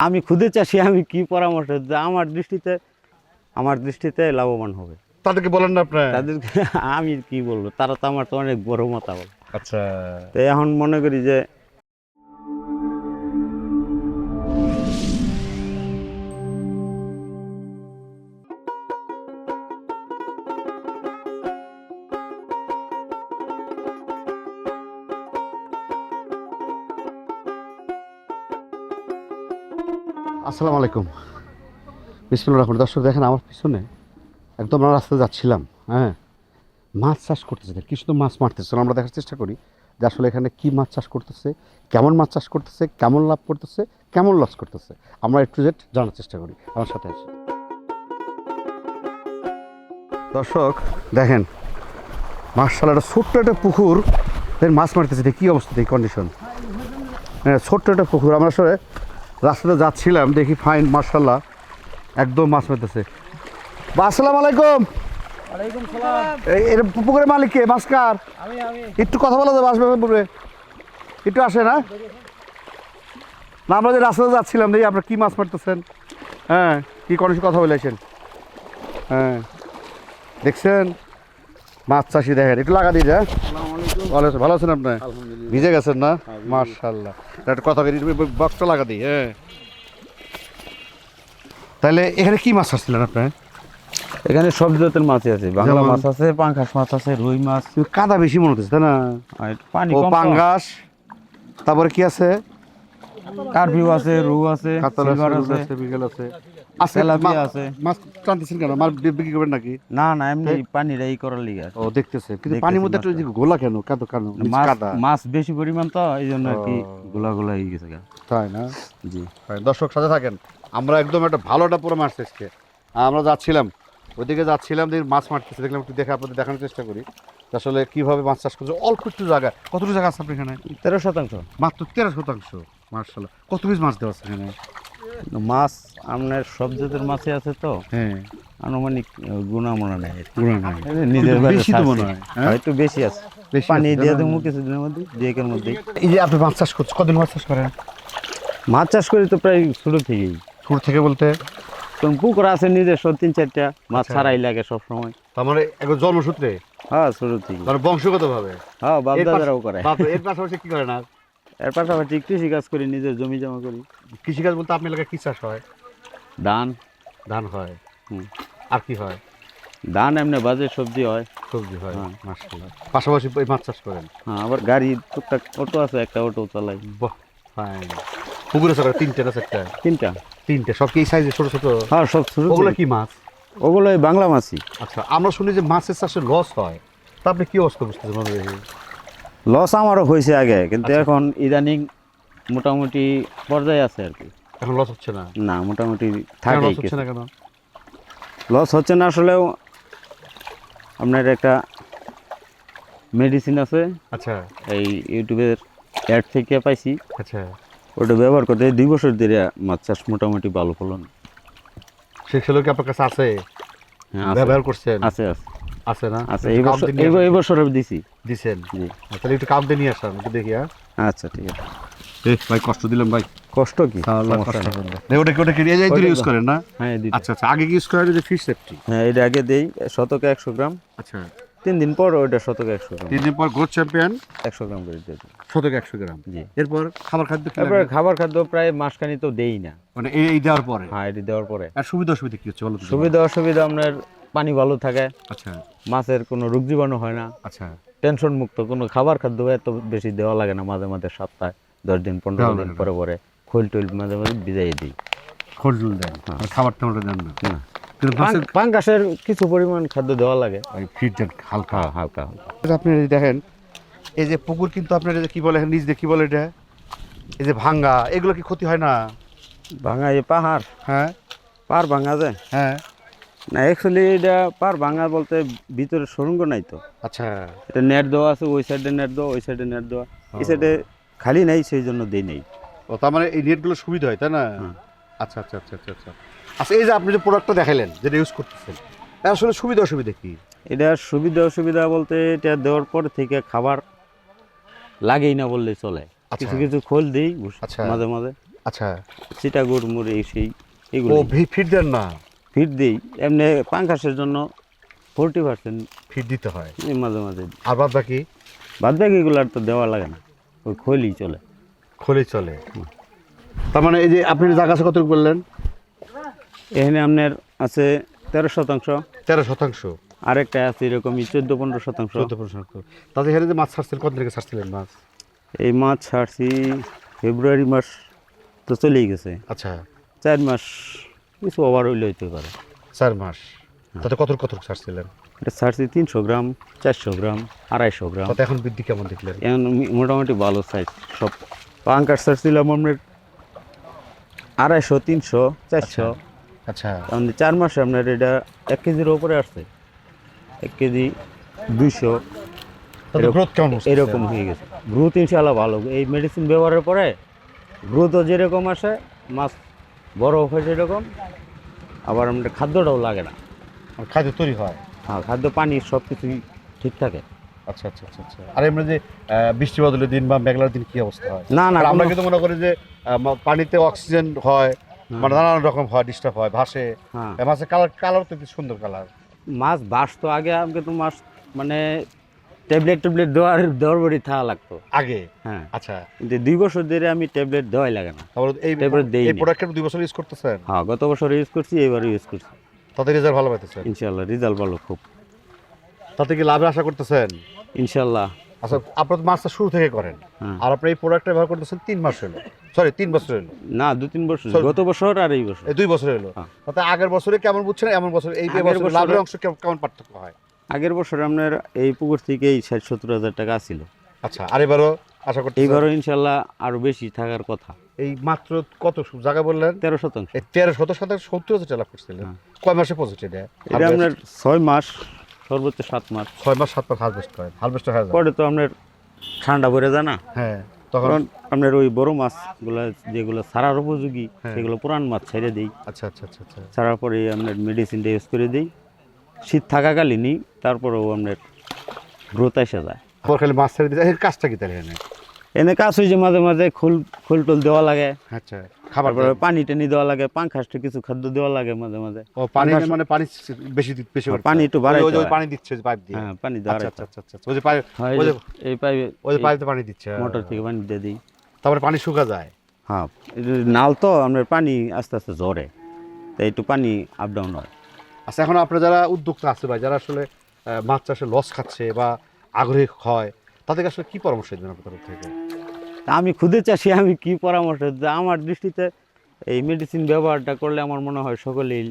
আমি খুদে চাষি আমি কি পরামর্শ দিতে? আমার দৃষ্টিতে আমার দৃষ্টিতে লাভবান হবে। তাদেরকে বলেন না আপনার। তাদেরকে আমি কি বলব? তারা তো আমার তো অনেক বড় মতামত। আচ্ছা। তো এখন মনে করি যে আসসালামু আলাইকুম। বিসমুল্লাহ রহমান দর্শক, দেখেন আমার পিছনে একদম আমরা রাস্তায় যাচ্ছিলাম হ্যাঁ? মাছ চাষ করতেছে কি শুধু মাছ মারতেছে। আমরা দেখার চেষ্টা করি যে আসলে এখানে কী মাছ চাষ করতেছে, কেমন মাছ চাষ করতেছে, কেমন লাভ করতেছে, কেমন লস করতেছে। আমরা একটু জেট জানার চেষ্টা করি। আমার সাথে আছে দর্শক, দেখেন মার্শাল একটা ছোট্ট একটা পুকুর। মাছ মারতেছে কী অবস্থা কন্ডিশন হ্যাঁ ছোট্ট একটা পুকুর। আমরা আসলে রাস্তাতে যাচ্ছিলাম দেখি ফাইন মার্শাল্লাহ একদম মাছ মারতেছে। বা আসসালামু আলাইকুম। পুকুরের মালিক কে? মাস্কার একটু কথা বলা যাবে আসবে পুকুরে। একটু আসে না না আমরা যে রাস্তাতে যাচ্ছিলাম দেখি আপনারা কি মাছ মারতেছেন? হ্যাঁ কি কন্ডিশন কথা বলেছেন হ্যাঁ। দেখছেন? মাছ চাষি দেখেন একটু লাগা দিয়ে যায় ভালো আছেন ভালো আছেন আপনি? ভিজে গেছেন না? মার্শাল্লাহ একটা কথা বলি বক্সটা লাগা দিই হ্যাঁ। তাহলে এখানে কি মাছ আসছিলেন আপনার? এখানে সব জাতের মাছই আছে বাংলা মাছ আছে পাঙ্গাস মাছ আছে রুই মাছ। কাদা বেশি মনে হচ্ছে তাই না? পানি ও পাঙ্গাস। তারপরে কি আছে? কারফিউ আছে রু আছে সিলভার আছে আছে। আছে বিকেল আছে। আছে তেলাপিয়া আছে। মাছ টানতেছেন কেন? মাছ বিক্রি করবেন নাকি? না না এমনি পানির এই করার লিগে ও দেখতেছে। কিন্তু পানির মধ্যে একটু গোলা কেন? কাদো কেন? নিচে মাছ বেশি পরিমাণ তো এই জন্য আর কি ও। গোলা গোলা হয়ে গেছে তাই না? জি। দর্শক সাথে থাকেন। আমরা একদম একটা ভালো একটা পুরো মাছ আজকে আমরা যাচ্ছিলাম। ওইদিকে যাচ্ছিলাম দেখি মাছ মারতেছে। দেখলাম একটু দেখে আপনাদের দেখানোর চেষ্টা করি। আসলে কীভাবে মাছ চাষ করছে। অল্প একটু জায়গা। কতটুকু জায়গা আছে আপনি এখানে? তেরো শতাংশ। মাত্র তেরো শতাংশ মার্শাল্লাহ কত পিস মাছ দেওয়া আছে এখানে? মাছ আপনার সব জাতের মাছই আছে তো? হ্যাঁ। আনুমানিক গুণা মনে নেই। গুণা নাই। নিজের বেশি তো মনে হয়, হ্যাঁ? হয়তো বেশি আছে। পানি দিয়ে না? দেবো কিছুদিনের মধ্যে দুয়েকের মধ্যেই এই যে আপনি মাছ চাষ করছেন কদিন মাছ চাষ করেন? মাছ চাষ করি তো প্রায় শুরু থেকেই। শুরু থেকে বলতে? কারণ পুকুর আছে নিজস্ব তিন চারটা মাছ আচ্ছা। ছাড়াই লাগে সব সময় তার মানে একবার জন্মসূত্রে? হ্যাঁ শুরু থেকে মানে বংশগত ভাবে হ্যাঁ বাপ দাদারাও করে। এর পাশাপাশি কি করেন আর? এর পাশাপাশি কৃষি কাজ করি নিজের জমি জমা করি। কৃষিকাজ বলতে আপনার এলাকায় কি চাষ হয়? ধান। ধান হয়। হুম। আর কি হয়? ধান এমনি বাজে সবজি হয়। সবজি হয় হ্যাঁ। মাশাআল্লাহ পাশাপাশি এই মাছ চাষ করেন? হ্যাঁ আবার গাড়ি টুকটাক অটো আছে একটা অটো চালাই। বাহ ফাইন পুকুরে চাষ তিনটে না চারটা? তিনটা। তিনটে সব কি সাইজে ছোট ছোট? হ্যাঁ সব শুরু ওগুলো। কি মাছ? ওগুলো বাংলা মাছই। আচ্ছা আমরা শুনি যে মাছের চাষে লস হয়। তা আপনি কি অবস্থা বুঝতেছেন লস আমারও হয়েছে আগে কিন্তু আচ্ছা। এখন ইদানিং মোটামুটি পর্যায়ে আছে আর কি। এখন লস হচ্ছে না? না মোটামুটি থাকে লস হচ্ছে না কেন? লস হচ্ছে না আসলেও আপনার একটা মেডিসিন আছে। আচ্ছা। এই ইউটিউবের অ্যাড থেকে পাইছি। আচ্ছা। ওটা ব্যবহার করতে দুই বছর ধরে মাছ চাষ মোটামুটি ভালো ফলন। সেগুলো কি আপনার কাছে আছে? হ্যাঁ আছে, ব্যবহার করছেন? আছে আছে। আছে না? আছে এই বছর নিয়ে এই এই বছর দিছি। দিছেন? জি। তাহলে একটু কাপ দিয়ে নিয়ে আসলাম একটু দেখি হ্যাঁ? আচ্ছা ঠিক আছে। এ, ভাই কষ্ট দিলাম ভাই। কষ্ট কি? সমস্যা নেই। ওটা কি ওটা ওইটা ইউজ করেন না? হ্যাঁ আচ্ছা আচ্ছা আগে কি ইউজ করেন যে ফিশ সেফটি হ্যাঁ এটা আগে দেই শতকে একশো গ্রাম। আচ্ছা। তিন দিন পর ওইটা শতকে একশো গ্রাম। তিন দিন পর গ্রোথ চ্যাম্পিয়ন একশো গ্রাম করে দিয়ে দিই। শতকে একশো গ্রাম। জি। এরপর খাবার খাদ্য কি তারপরে? খাবার খাদ্য প্রায় মাসখানি তো দেই না। মানে এই এই দেওয়ার পরে? হ্যাঁ এটি দেওয়ার পরে। আর সুবিধা অসুবিধা কি হচ্ছে বলো সুবিধা অসুবিধা আপনার পানি ভালো থাকে আচ্ছা। মাছের কোনো রোগ জীবাণু হয় না। আচ্ছা। টেনশন মুক্ত কোনো খাবার খাদ্য এত বেশি দেওয়া লাগে না মাঝে মাঝে সপ্তাহে দশ দিন পনেরো দিন পরে পরে খোল টোল মাঝে মাঝে ভিজাই দিই। খোলজুল দেন? হ্যাঁ। খাবার টাবার দেন না? পাঙ্গাসের কিছু পরিমাণ খাদ্য দেওয়া লাগে। হালকা হালকা হালকা। আপনি দেখেন এই যে পুকুর কিন্তু আপনার যে কি বলে নিজ দিয়ে কি বলে এটা? এই যে ভাঙ্গা এগুলো কি ক্ষতি হয় না? ভাঙা এই পাহাড়। হ্যাঁ। পাহাড় ভাঙা যায় হ্যাঁ। না অ্যাকচুয়ালি এটা পার ভাঙা বলতে ভিতরে সুরঙ্গ নাই তো। আচ্ছা। এটা নেট দেওয়া আছে ওই সাইডে নেট দেওয়া ওই সাইডে নেট দেওয়া। এই সাইডে খালি নাই সেই জন্য দেই নেই। ও তার মানে এই নেটগুলো সুবিধা হয় তাই না? আচ্ছা আচ্ছা আচ্ছা আচ্ছা আচ্ছা। আচ্ছা এই যে আপনি যে প্রোডাক্টটা দেখালেন যেটা ইউজ করতেছেন আসলে সুবিধা অসুবিধা কি? এটার সুবিধা অসুবিধা বলতে এটা দেওয়ার পর থেকে খাবার লাগেই না বললে চলে। আচ্ছা। কিছু কিছু খোল দিই আচ্ছা। মাঝে মাঝে। আচ্ছা। চিটাগুড় মুড়ি সেই এগুলো ফিট দেন না? ফিট দিই এমনি পাঙ্কাশের জন্য ফোরটি পার্সেন্ট ফিট দিতে হয়। মাঝে মাঝে। আর বাদ বাকি? বাদ বাকিগুলো আর তো দেওয়া লাগে না ওই খৈলি চলে। খোলে চলে। তার মানে এই যে আপনি জায়গা আছে কত বললেন? এখানে আপনার আছে তেরো শতাংশ। তেরো শতাংশ। আরেকটা আছে এরকমই চোদ্দ পনেরো শতাংশ। চোদ্দ শতাংশ। তাদের এখানে যে মাছ ছাড়ছিলেন কত থেকে ছাড়ছিলেন মাছ? এই মাছ ছাড়ছি ফেব্রুয়ারি মাস তো চলেই গেছে। আচ্ছা। চার মাস কিছু ওভার হইলে হইতে পারে। চার মাস। তাতে কত কত ছাড়ছিলেন এটা ছাড়ছি তিনশো গ্রাম চারশো গ্রাম আড়াইশো গ্রাম। তাতে এখন বৃদ্ধি কেমন দেখলেন? এখন মোটামুটি ভালো সাইজ সব পাঙ্কার ছাড়ছিলাম আপনার আড়াইশো তিনশো চারশো। আচ্ছা। তাহলে চার মাসে আপনার এটা এক কেজির ওপরে আসছে। এক কেজি দুইশো? এরকম হয়ে গেছে। গ্রোথ ইনশাল্লাহ ভালো। এই মেডিসিন ব্যবহারের পরে গ্রোথও যেরকম আসে মাছ বড় হয় সেরকম আবার আমাদের খাদ্যটাও লাগে না। খাদ্য তৈরি হয়? হ্যাঁ খাদ্য পানি সব কিছুই ঠিক থাকে। আচ্ছা আচ্ছা আচ্ছা আচ্ছা। আর এমনি যে বৃষ্টি বদলের দিন বা মেঘলার দিন কি অবস্থা হয়? না না আমরা কিন্তু মনে করি যে পানিতে অক্সিজেন হয় মানে নানান রকম হয় ডিস্টার্ব হয় ভাসে। হ্যাঁ। মাছের কালার কালার তো সুন্দর কালার? মাছ বাস তো আগে আমাকে তো মাছ মানে ট্যাবলেট ট্যাবলেট দেওয়ার বাড়ি থাকা লাগতো। আগে? হ্যাঁ। আচ্ছা। কিন্তু দুই বছর ধরে আমি ট্যাবলেট দেওয়াই লাগে না। এই তারপরে দেই এই নি। প্রোডাক্টের দুই বছর ইউজ করতেছেন? হ্যাঁ গত বছর ইউজ করছি এবার ইউজ করছি। তাতে রেজাল্ট ভালো পাইতেছেন? ইনশাল্লাহ রেজাল্ট ভালো খুব। তাতে কি লাভ আশা করতেছেন? ইনশাআল্লাহ। আচ্ছা আপনার মাছটা শুরু থেকে করেন। হ্যাঁ। আর আপনি এই প্রোডাক্টটা ব্যবহার করতেছেন তিন মাস হলো। সরি তিন বছর হলো। না দু তিন বছর গত বছর আর এই বছর। এই দুই বছর হলো। হ্যাঁ। তাতে আগের বছরে কেমন বুঝছেন এমন বছর এই বছর লাভের অংশ কেমন পার্থক্য হয়? আগের বছর আপনার এই পুকুর থেকেই ষাট সত্তর হাজার টাকা ছিল আচ্ছা আর এবারও আশা করতে এইবারও ইনশাল্লাহ আরও বেশি থাকার কথা। এই মাত্র কত জায়গা বললেন? তেরো শতাংশ। তেরো শত শতাংশ সত্তর হাজার টাকা লাভ করছিলেন। হ্যাঁ। কয় মাসে পজিটিভ এটা এটা আপনার ছয় মাস সর্বোচ্চ সাত মাস। ছয় মাস সাত মাস হারভেস্ট করেন হারভেস্ট হয়ে যায়। পরে তো আপনার ঠান্ডা পড়ে যায় না। হ্যাঁ তখন? তখন আপনার ওই বড় মাছগুলো যেগুলো ছাড়ার উপযোগী হ্যাঁ। সেগুলো পুরান মাছ ছেড়ে দিই। আচ্ছা আচ্ছা আচ্ছা আচ্ছা। ছাড়ার পরে আপনার মেডিসিনটা ইউজ করে দিই। শীত থাকাকালীনই তারপরেও আপনার গ্রোথ এসে যায়। আবার খালি মাছ ছেড়ে দিতে এর কাজটা কি তাহলে এনে? এনে কাজ হয়েছে মাঝে মাঝে খোল খোল টোল দেওয়া লাগে। আচ্ছা খাবার তারপরে দেন। পানি টানি দেওয়া লাগে পাঙ্খাসটা কিছু খাদ্য দেওয়া লাগে মাঝে মাঝে। ও পানি মানে পানি বেশি বেশি হ্যাঁ, পানি একটু ওই- ওই। পানি দিচ্ছে পাইপ দিয়ে। হ্যাঁ পানি দেওয়া আচ্ছা আচ্ছা আচ্ছা আচ্ছা। ওই যে পাইপ ওই যে এই পাইপে ওই যে পাইপে পানি দিচ্ছে। মোটর থেকে পানি দিয়ে দিই। তারপরে পানি শুকা যায়। হ্যাঁ নাল তো আপনার পানি আস্তে আস্তে ঝরে। তাই একটু পানি আপ ডাউন হয়। আচ্ছা এখন আপনারা যারা উদ্যোক্তা আছে ভাই যারা আসলে মাছ চাষে লস খাচ্ছে বা আগ্রহী হয় তাদেরকে আসলে কি পরামর্শ দেবেন আপনার তরফ থেকে আমি খুদে চাষি আমি কি পরামর্শ? আমার দৃষ্টিতে এই মেডিসিন ব্যবহারটা করলে আমার মনে হয় সকলেই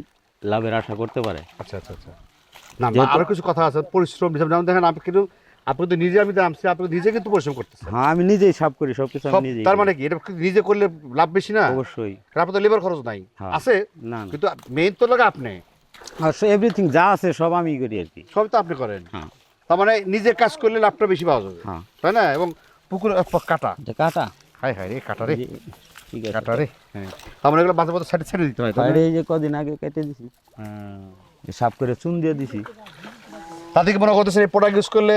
লাভের আশা করতে পারে। আচ্ছা আচ্ছা আচ্ছা। না আরও কিছু কথা আছে পরিশ্রম হিসাবে যেমন দেখেন আপনি কিন্তু আপনি তো নিজে আমি নামছি আপনি নিজে কিন্তু পরিশ্রম করতেছেন। হ্যাঁ আমি নিজেই সাফ করি সব কিছু আমি নিজেই তার মানে কি? এটা নিজে করলে লাভ বেশি না? অবশ্যই। আপনার তো লেবার খরচ নাই। হ্যাঁ। আছে না না। কিন্তু মেইন তো লাগে আপনি। এভরিথিং যা আছে সব আমি করি আর কি। সবই তো আপনি করেন। হ্যাঁ। তার মানে নিজে কাজ করলে লাভটা বেশি পাওয়া যাবে। হ্যাঁ। তাই না? এবং পুকুর কাটা। কাটা? হাই হাই রে কাটা রে। ঠিক আছে। কাটা রে। হ্যাঁ। তার মানে এগুলো মাঝে মাঝে সাইডে ছেড়ে দিতে হয় তাই এই যে কদিন আগে কেটে দিছি। হ্যাঁ। সাফ করে চুন দিয়ে দিছি। তাতে কি মনে করতেছেন এই প্রোডাক্ট ইউজ করলে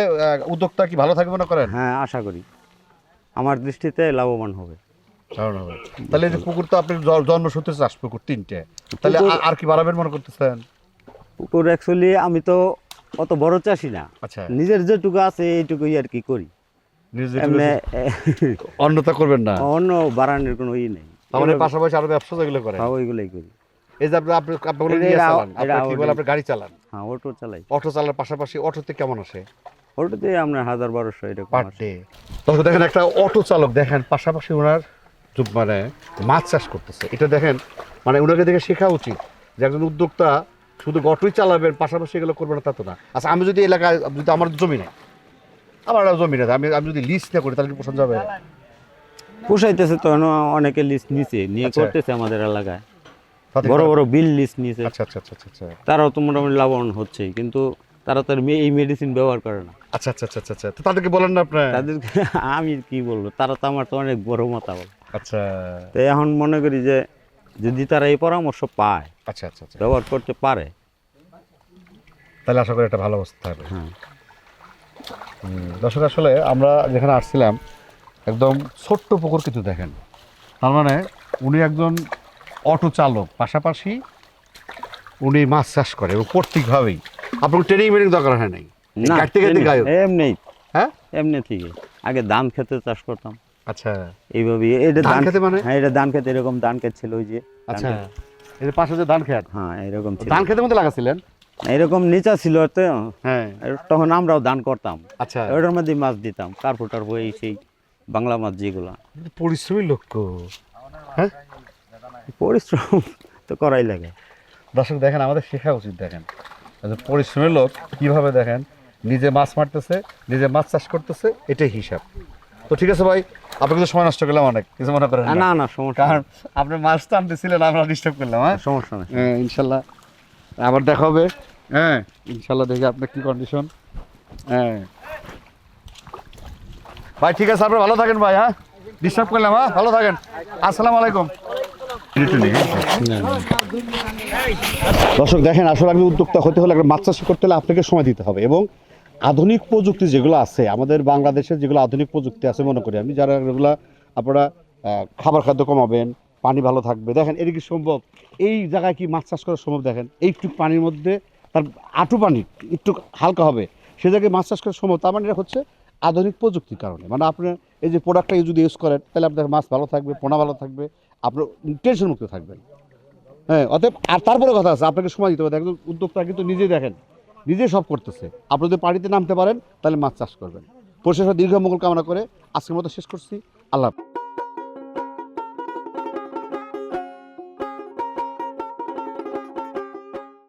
উদ্যোক্তা কি ভালো থাকবে না করেন? হ্যাঁ আশা করি। আমার দৃষ্টিতে লাভবান হবে। তাহলে এই যে পুকুর তো আপনি জন্মসূত্রে চাষ পুকুর তিনটে। তাহলে আর কি বাড়াবেন মনে করতেছেন? পুকুর অ্যাকচুয়ালি আমি তো অত বড় চাষি না। আচ্ছা। নিজের যেটুকু আছে এইটুকুই আর কি করি। অন্যতা করবেন না। অন্য বাড়ানোর কোনো ই নেই। তার মানে পাশাপাশি আরও ব্যবসা যেগুলো করেন। হ্যাঁ ওইগুলোই করি। এই যে আপনি আপনি আপনি নিয়ে চালান। আপনি কি বলে? আপনি গাড়ি চালান। হ্যাঁ অটো চালাই। অটো চালার পাশাপাশি অটোতে কেমন আসে? অটোতে আপনার হাজার বারোশো এরকম পার আসে। ডে। তখন দেখেন একটা অটো চালক দেখেন পাশাপাশি ওনার মানে মাছ চাষ করতেছে। এটা দেখেন মানে ওনাকে দেখে শেখা উচিত যে একজন উদ্যোক্তা শুধু অটোই চালাবেন পাশাপাশি এগুলো করবেন না তা তো না। আচ্ছা আমি যদি এলাকায় যদি আমার জমি নেই আমার জমি নেই আমি আমি যদি লিস্ট না করি তাহলে কি পোষণ যাবে? পোষাইতেছে তো অনেকে লিস্ট নিচে নিয়ে আচ্ছা। করতেছে আমাদের এলাকায়। বড় বড় বিল লিস্ট নিয়েছে আচ্ছা আচ্ছা আচ্ছা আচ্ছা আচ্ছা। তারাও তো মোটামুটি লাভবান হচ্ছে কিন্তু তারা তার এই মেডিসিন ব্যবহার করে না। আচ্ছা আচ্ছা আচ্ছা আচ্ছা আচ্ছা। তো তাদেরকে বলেন না আপনার। তাদেরকে আমি কি বলব তারা তো আমার তো অনেক বড় মতামত। আচ্ছা। তো এখন মনে করি যে যদি তারা এই পরামর্শ পায় আচ্ছা আচ্ছা আচ্ছা। ব্যবহার করতে পারে। তাহলে আশা করি একটা ভালো অবস্থা হবে। হ্যাঁ। দর্শক আসলে আমরা যেখানে আসছিলাম একদম ছোট্ট পুকুর কিন্তু দেখেন। তার মানে উনি একজন অটো চালক পাশাপাশি উনি মাছ চাষ করে এবং প্রত্যেকভাবেই। আপনার ট্রেনিং মেনিং দরকার হয় নাই? এমনি। হ্যাঁ? এমনি থেকে। আগে ধান খেতে চাষ করতাম। আচ্ছা। এইভাবে এটা ধান খেতে মানে? হ্যাঁ এটা ধান খেতে এরকম ধান খেত ছিল ওই যে আচ্ছা। এই পাশে যে ধান খেত? হ্যাঁ এরকম ছিল। ধান খেতের মধ্যে লাগাছিলেন? এরকম নিচা ছিল তো। হ্যাঁ। তখন আমরাও ধান করতাম। আচ্ছা। ওটার মধ্যে মাছ দিতাম কার্পু টার্পু এই সেই বাংলা মাছ যেগুলা। পরিশ্রমী লোক তো। হ্যাঁ? পরিশ্রম তো করাই লাগে। দর্শক দেখেন আমাদের শেখা উচিত দেখেন। পরিশ্রমের লোক কীভাবে দেখেন নিজে মাছ মারতেছে নিজে মাছ চাষ করতেছে এটাই হিসাব। তো ঠিক আছে ভাই আপনাকে তো সময় নষ্ট করলাম অনেক কিছু মনে করেন না। না সমস্যা কারণ আপনি মাছ তো আনতেছিলেন আমরা ডিস্টার্ব করলাম হ্যাঁ? সমস্যা নেই। হ্যাঁ ইনশাল্লাহ। আবার দেখা হবে। হ্যাঁ। ইনশাল্লাহ দেখি আপনার কি কন্ডিশন হ্যাঁ। ভাই ঠিক আছে আপনি ভালো থাকেন ভাই হ্যাঁ? ডিস্টার্ব করলাম হ্যাঁ? ভালো থাকেন। আসসালামু আলাইকুম। দর্শক দেখেন আসলে আপনি উদ্যোক্তা হতে হলে একটা মাছ চাষ করতে হলে আপনাকে সময় দিতে হবে এবং আধুনিক প্রযুক্তি যেগুলো আছে, আমাদের বাংলাদেশের যেগুলো আধুনিক প্রযুক্তি আছে, মনে করি আমি, যারা এগুলো আপনারা খাবার খাদ্য কমাবেন, পানি ভালো থাকবে। দেখেন, এটা কি সম্ভব? এই জায়গায় কি মাছ চাষ করা সম্ভব? দেখেন এইটুকু পানির মধ্যে, তার আটু পানি একটু হালকা হবে। সে জায়গায় মাছ চাষ করা সম্ভব, তার মানে এটা হচ্ছে আধুনিক প্রযুক্তির কারণে। মানে আপনার এই যে প্রোডাক্টটা যদি ইউজ করেন, তাহলে আপনার মাছ ভালো থাকবে, পোনা ভালো থাকবে, আপনার টেনশন মুক্ত থাকবেন। হ্যাঁ অতএব, আর তারপরে কথা আছে, আপনাকে সময় দিতে হবে। একজন উদ্যোক্তা কিন্তু নিজেই দেখেন। নিজেই সব করতেছে। আপনি যদি পানিতে নামতে পারেন, তাহলে মাছ চাষ করবেন। প্রশাসন দীর্ঘ মঙ্গল কামনা করে আজকের মতো শেষ করছি। আল্লাহ।